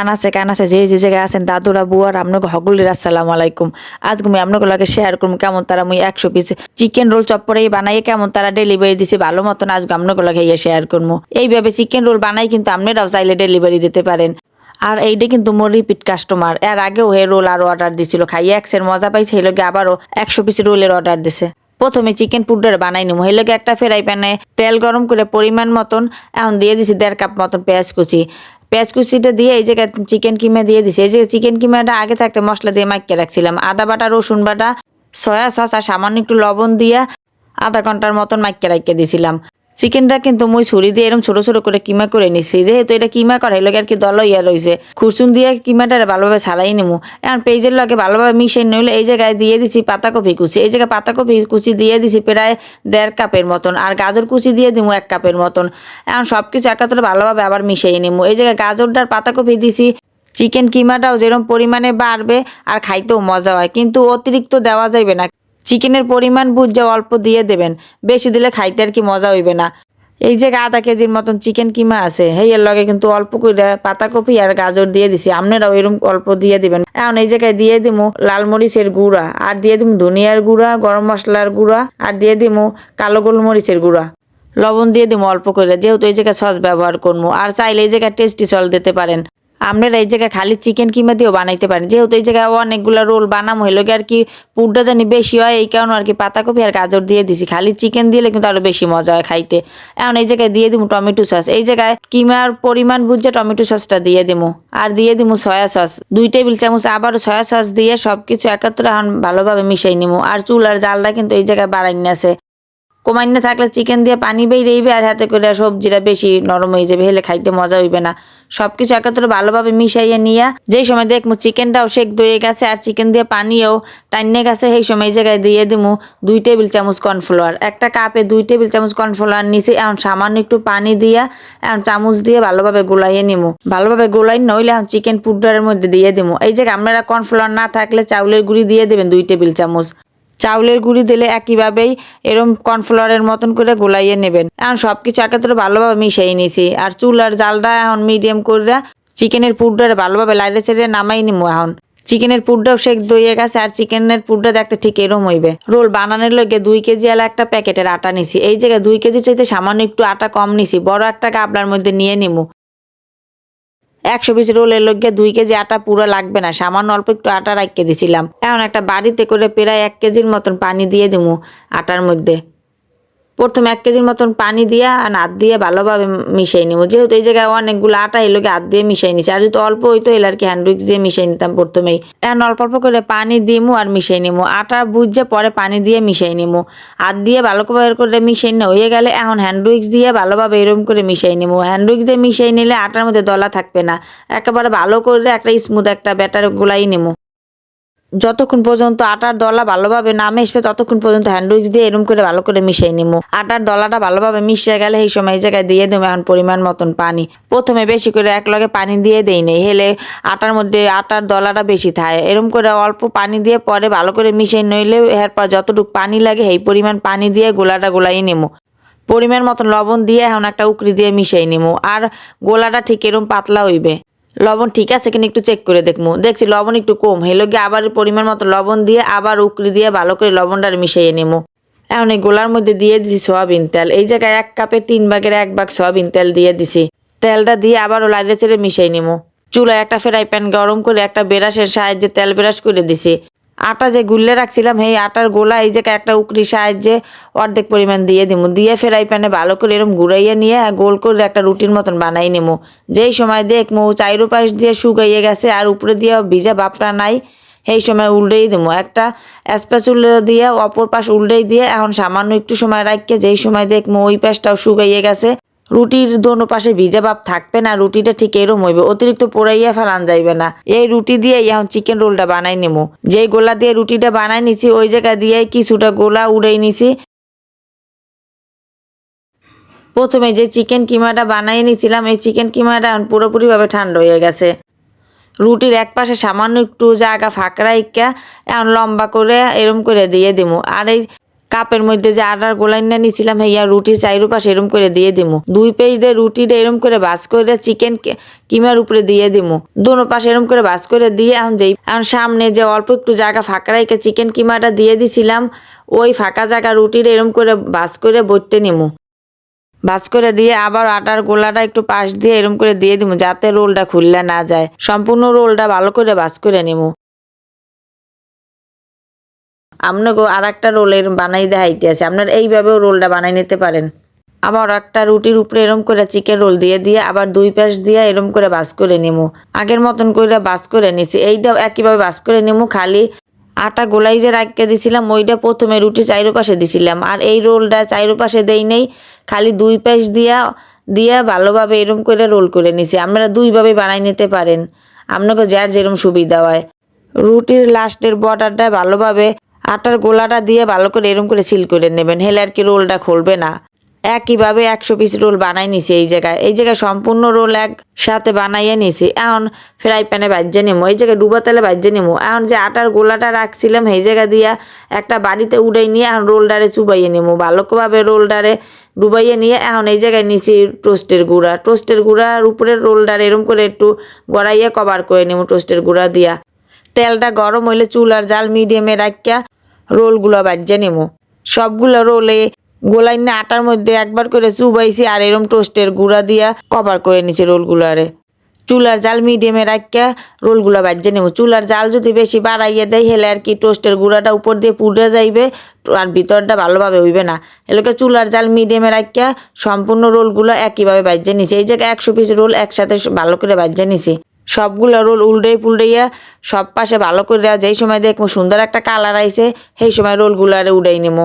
আনাসে কানাসে যে যে জায়গায় আছেন দাদুরা, বুয়ার, আপনাকে হগুলির আসসালামু আলাইকুম। আজ আমি আপনাকে লাগে শেয়ার করুম কেমন তারা মুই একশো পিস চিকেন রোল চপ্পরেই বানাই কেমন তারা ডেলিভারি দিছে, ভালো মতন আজ আপনাকে লাগে ইয়ে শেয়ার করব এইভাবে চিকেন রোল বানাই কিন্তু আপনারাও চাইলে ডেলিভারি দিতে পারেন। আর এইটা কিন্তু মোর রিপিট কাস্টমার এর আগেও হে রোল আরও অর্ডার দিছিল, খাইয়ে একসের মজা পাইছে এই লগে আবারও একশো পিস রোলের অর্ডার দিছে। প্রথমে চিকেন পুডার বানাই নিবো লগে একটা ফ্রাই প্যানে তেল গরম করে পরিমাণ মতন, এখন দিয়ে দিছি দেড় কাপ মতন পেঁয়াজ কুচি। পেঁয়াজ কুচিটা দিয়ে এই যে চিকেন কিমা দিয়ে দিছি। এই যে চিকেন কিমাটা আগে থাকতে মশলা দিয়ে মাখিয়ে রাখছিলাম। আদা বাটা, রসুন বাটা, সয়া সস আর সামান্য একটু লবণ দিয়ে আধা ঘণ্টার মতন মাখিয়ে রাখিয়ে দিছিলাম। চিকেনটা কিন্তু মুই ছুরি দিয়ে এরকম ছোট ছোট করে কিমা করে নিছি। যেহেতু এটা কিমা করে এলাকা আর কি দল ইয়া রয়েছে খুরসুন দিয়ে কিমাটা ভালোভাবে ছাড়াই নিমু। এখন পেঁয়াজের লগে ভালোভাবে মিশিয়ে নইলে এই জায়গায় দিয়ে দিছি পাতাকপি কুচি। এই জায়গায় পাতাকপি কুচি দিয়ে দিছি প্রায় দেড় কাপের মতন। আর গাজর কুচি দিয়ে দিমু এক কাপের মতন। এখন সব কিছু একাত্তরে ভালোভাবে আবার মিশিয়ে নিমু। এই জায়গায় গাজরটার পাতাকপি দিছি। চিকেন কিমাটাও যেরকম পরিমাণে বাড়বে আর খাইতেও মজা হয়। কিন্তু অতিরিক্ত দেওয়া যাইবে না। চিকেনের পরিমাণ বুঝে অল্প দিয়ে দেবেন। বেশি দিলে খাইতে আর কি মজা হইবে না। এই যে আধা কেজির মতন চিকেন কিমা আছে, হেই এর লগে কিন্তু অল্প করে পাতাকপি আর গাজর দিয়ে দিছি। আপনারাও এরকম অল্প দিয়ে দিবেন। এখন এই জায়গায় দিয়ে দিমু লাল মরিচের গুঁড়া আর দিয়ে দিমু ধনিয়ার গুঁড়া, গরম মশলার গুঁড়া আর দিয়ে দিমু কালো গোলমরিচের গুঁড়া। লবণ দিয়ে দিমু অল্প করে যেহেতু এই জায়গায় সস ব্যবহার করব আর চাইলে এই জায়গায় টেস্টি সল দিতে পারেন। আপনারা এই জায়গায় খালি চিকেন কিমা দিয়েও বানাইতে পারেন। যেহেতু এই জায়গায় অনেকগুলো রোল বানাম হইল আর কি পুরটা জানি বেশি হয়, এই কারণে আর কি পাতাকপি আর গাজর দিয়ে দিছি। খালি চিকেন দিলে কিন্তু আরও বেশি মজা হয় খাইতে। এখন এই জায়গায় দিয়ে দিমু টমেটো সস। এই জায়গায় কিমার পরিমাণ বুঝে টমেটো সসটা দিয়ে দিমু। আর দিয়ে দিমু সয়া সস। দুই টেবিল চামচ আবারও সয়া সস দিয়ে সবকিছু একত্রে এখন ভালোভাবে মিশাই নিমু। আর চুল আর জালটা কিন্তু এই জায়গায় বাড়াই আছে। কমাইনে থাকলে চিকেন দিয়ে পানি বেরিয়েবে আর হাতে করে সবজিটা বেশি নরম হয়ে যাবে, হেলে খাইতে মজা হইবে না। সবকিছু একত্রে ভালোভাবে মিশাইয়ে নিয়ে, যেই সময় দেখব চিকেনটাও শেক দয়ে গেছে আর চিকেন দিয়ে পানিও টাইনে গেছে, সেই সময় জায়গায় দিয়ে দিমু দুই টেবিল চামচ কর্নফ্লাওয়ার। একটা কাপে দুই টেবিল চামচ কর্নফ্লাওয়ার নিচে এখন সামান্য একটু পানি দিয়া এখন চামচ দিয়ে ভালোভাবে গোলাইয়ে নিমু। ভালোভাবে গোলাই নইলে এখন চিকেন পুডারের মধ্যে দিয়ে দিমু। এই জায়গায় আপনারা কর্নফ্লাওয়ার না থাকলে চাউলের গুঁড়ি দিয়ে দেবেন দুই টেবিল চামচ। চাউলের গুঁড়ি দিলে একইভাবেই এরম কর্নফ্লাওয়ারের মতন করে গোলাইয়ে নেবেন। এখন সব কিছু একাত্রে ভালোভাবে মিশিয়ে নিছি আর চুল আর জালটা এখন মিডিয়াম করে চিকেনের পুরটা ভালোভাবে লাইটে ছেড়ে নামাই নিমু এখন। চিকেনের পুরটাও শেক দইয়ে গেছে আর চিকেনের পুরটা দেখতে ঠিক এরম হইবে। রোল বানানোর লোকে দুই কেজি আলা একটা প্যাকেটের আটা নিছি। এই জায়গায় দুই কেজি চাইতে সামান্য একটু আটা কম নিছি। বড় একটা গাবলার মধ্যে নিয়ে নিমু। একশো পিস রোলের লগে দুই কেজি আটা পুরো লাগবে না, সামান্য অল্প একটু আটা রাখিয়ে দিছিলাম। এমন একটা বাড়িতে করে প্রায় এক কেজির মতন পানি দিয়ে দিমু আটার মধ্যে। প্রথমে এক কেজির মতন পানি দিয়ে আর হাত দিয়ে ভালোভাবে মিশিয়ে নিবো যেহেতু এই জায়গায় অনেকগুলো আটা এলোকে হাত দিয়ে মিশিয়ে নিছি। আর যদি অল্প হইতো এলে আর কি হ্যান্ড দিয়ে মিশিয়ে নিতাম প্রথমেই। এখন অল্প অল্প করে পানি দিমু আর মিশিয়ে নিমু। আটা বুঝছে পরে পানি দিয়ে মিশিয়ে নিমু। হাত দিয়ে ভালো করে মিশিয়ে নিয়ে হয়ে গেলে এখন হ্যান্ড দিয়ে ভালোভাবে এরকম করে মিশিয়ে নিমু। হ্যান্ড দিয়ে মিশিয়ে নিলে আটার মধ্যে দলা থাকবে না। একেবারে ভালো করে একটা স্মুথ একটা ব্যাটার গোলাই নিমু। যতক্ষণ পর্যন্ত আটার দলা ভালোভাবে নামে আসবে ততক্ষণ পর্যন্ত হ্যান্ড উইক্স দিয়ে এরম করে ভালো করে মিশিয়ে নিমু। আটার দলাটা ভালোভাবে মিশিয়ে গেলে এই সময় এই জায়গায় দিয়ে দেবো এখন পরিমাণ মতন পানি। প্রথমে বেশি করে এক লগে পানি দিয়ে দেই নেই, হেলে আটার মধ্যে আটার দলাটা বেশি থাকে। এরম করে অল্প পানি দিয়ে পরে ভালো করে মিশিয়ে নইলে এরপর যতটুকু পানি লাগে, সেই পরিমাণ পানি দিয়ে গোলাটা গোলাই নেব পরিমাণ মতন লবণ দিয়ে এখন একটা উকড়ি দিয়ে মিশিয়ে নিমু। আর গোলাটা ঠিক এরম পাতলা হইবে। লবণ ঠিক আছে কিনা একটু চেক করে দেখব দেখছি লবণ একটু কম। হেলো গিয়ে আবার পরিমাণ মতো লবণ দিয়ে আবার উকড়ি দিয়ে ভালো করে লবণটা মিশিয়ে নেব এখন এই গোলার মধ্যে দিয়ে দিছি সয়াবিন তেল। এই জায়গায় এক কাপে তিন ভাগের এক ভাগ সয়াবিন তেল দিয়ে দিছি। তেলটা দিয়ে আবারও লাইটে চেড়ে মিশিয়ে নেব চুলায় একটা ফ্রাই প্যান গরম করে একটা বেরাসের সাহায্যে তেল বেরাস করে দিছি। আটা যে গুললে রাখছিলাম এই আটার গোলা এই যে একটা উকরি সাহায্যে অর্ধেক পরিমাণ দিয়ে দিমু। দিয়ে ফেরাই প্যানে ভালো করে এরকম ঘুরাইয়ে নিয়ে গোল করে একটা রুটির মতন বানাই নিমু। যেই সময় দেখমু চাইরো পাশ দিয়ে শুকাইয়ে গেছে আর উপরে দিয়ে ভিজা ভাবটা নাই, সেই সময় উল্টেই দেবো একটা স্প্যাচুল দিয়ে অপর পাশ উল্টেই দিয়ে এখন সামান্য একটু সময় রাখিয়ে যেই সময় দেখব ওই পাশটাও শুকাইয়ে গেছে। রুটির দোনো পাশে ভিজা ভাব থাকবে না, রুটিটা ঠিক এরম হইবে, অতিরিক্ত পোড়াইয়া ফেলান যাইবে না। এই রুটি দিয়ে এখন চিকেন রোলটা বানাই নেব যেই গোলা দিয়ে রুটিটা বানাই নিছি, ওই জায়গা দিয়ে কিছুটা গোলা উড়াই নিছি। প্রথমে যে চিকেন কিমাটা বানাই নিয়েছিলাম এই চিকেন কিমাটা এখন পুরোপুরিভাবে ঠান্ডা হয়ে গেছে। রুটির এক পাশে সামান্য একটু জায়গা ইকা এখন লম্বা করে এরম করে দিয়ে দিমু। আর এই কাপের মধ্যে যে আটার গোলাইনা নিছিলাম হইয়া রুটি চাইরু পাশে এরম করে দিয়ে দিমু। দুই পেজ দিয়ে রুটিটা এরম করে বাস করে চিকেন কিমার উপরে দিয়ে দিমু। দোনো পাশে এরম করে বাস করে দিয়ে এখন যেই এখন সামনে যে অল্প একটু জায়গা ফাঁকা রেখে চিকেন কিমাটা দিয়ে দিছিলাম, ওই ফাঁকা জায়গা রুটির এরম করে বাস করে বইতে নিমু। ভাজ করে দিয়ে আবার আটার গোলাটা একটু পাশ দিয়ে এরম করে দিয়ে দিব যাতে রোলটা খুললে না যায়। সম্পূর্ণ রোলটা ভালো করে ভাজ করে নিমু। আপনাকে আর একটা রোলের বানাই দেখাইতে আছে। আপনার এইভাবেও রোলটা বানাই নিতে পারেন। আবার একটা রুটির উপরে এরম করে চিকেন রোল দিয়ে দিয়ে আবার দুই পাশ দিয়ে এরম করে বাস করে নিমু। আগের মতন করে বাস করে নিছি। এইটাও একইভাবে বাস করে নিমু। খালি আটা গোলাই যে রাখকে দিছিলাম, ওইটা প্রথমে রুটি চাইরো পাশে দিছিলাম। আর এই রোলটা চাইরো পাশে দেই নেই। খালি দুই পাশ দিয়া দিয়া ভালোভাবে এরম করে রোল করে নিছি। আপনারা দুইভাবে বানাই নিতে পারেন। আপনাকে যার যেরম সুবিধা হয়। রুটির লাস্টের বর্ডারটা ভালোভাবে আটার গোলাটা দিয়ে ভালো করে এরম করে সিল করে নেবেন। হেলে আর কি রোলটা খুলবে না। একইভাবে একশো পিস রোল বানাই নিছি এই জায়গায়। এই জায়গায় সম্পূর্ণ রোল এক সাথে বানাইয়ে নিছি। এখন ফ্রাই প্যানে বাজ্যে নিমো। এই জায়গায় ডুবা তেলে বাজ্যে নিমো। এখন যে আটার গোলাটা রাখছিলাম এই জায়গা দিয়া একটা বাড়িতে উড়াই নিয়ে এখন রোলডারে চুবাইয়ে নিমো। ভালোভাবে রোলডারে ডুবাইয়ে নিয়ে এখন এই জায়গায় নিছি টোস্টের গুঁড়া। টোস্টের গুঁড়ার উপরে রোলডারে এরম করে একটু গড়াইয়ে কভার করে নিমো টোস্টের গুঁড়া দিয়া। তেলটা গরম হইলে চুলার জাল মিডিয়ামে রাখিয়া রোলগুলো বাজ্যে নিমো। সবগুলো রোলে গোলাই না আটার মধ্যে একবার করে চুবাইছি আর এরম টোস্টের গুঁড়া দিয়া কভার করে নিছি রোলগুলারে চুলার জাল মিডিয়ামে রাখিয়া রোলগুলো বাজ্যে নেব চুলার জাল যদি বেশি বাড়াইয়ে দেয়, হেলে আর কি টোস্টের গুঁড়াটা উপর দিয়ে পুড়ে যাইবে আর ভিতরটা ভালোভাবে হইবে না। এলাকা চুলার জাল মিডিয়ামে রাখিয়া সম্পূর্ণ রোলগুলো একইভাবে বাজ্যে নিছি। এই জায়গায় একশো পিস রোল একসাথে ভালো করে বাজ্যে নিছি। সবগুলো রোল উল্টে পুল্টাইয়া সব পাশে ভালো করে যেই সময় দেখব সুন্দর একটা কালার আইছে, সেই সময় রোলগুলো আরে উড়াই নেব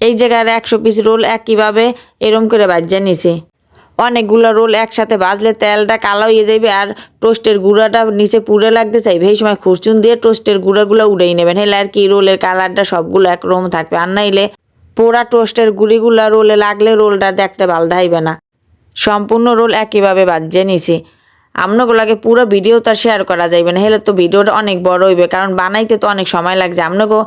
এই জায়গায় একশো পিস রোল একইভাবে এরম করে বাজ্যে নিছে। অনেকগুলো রোল একসাথে ভাজলে তেলটা কালো হয়ে যাবে আর টোস্টের গুঁড়াটা নিচে পুড়ে লাগতে চাইবে এই সময় খুরচুন দিয়ে টোস্টের গুঁড়াগুলো উড়েই নেবেন। হেলে আর কি রোলের কালারটা সবগুলো একরকম থাকবে, আর নাইলে পোড়া টোস্টের গুঁড়িগুলো রোলে লাগলে রোলটা দেখতে ভালো থাকবে না। সম্পূর্ণ রোল একইভাবে বাজ্যে নিছি। আপনাগুলোকে পুরো ভিডিও তো শেয়ার করা যাইবে না। হলে তো ভিডিওটা অনেক বড় হইবে, কারণ বানাইতে তো অনেক সময় লাগছে। আপনাকে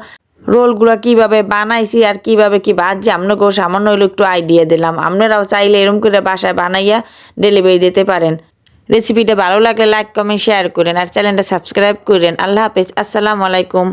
রোলগুলো কীভাবে বানাইছি আর কীভাবে কি বাজছি আপনাকেও সামান্য হইল একটু আইডিয়া দিলাম। আপনারাও চাইলে এরকম করে বাসায় বানাইয়া ডেলিভারি দিতে পারেন। রেসিপিটা ভালো লাগলে লাইক কমেন্ট শেয়ার করেন আর চ্যানেলটা সাবস্ক্রাইব করেন। আল্লাহ হাফেজ। আসসালামু আলাইকুম।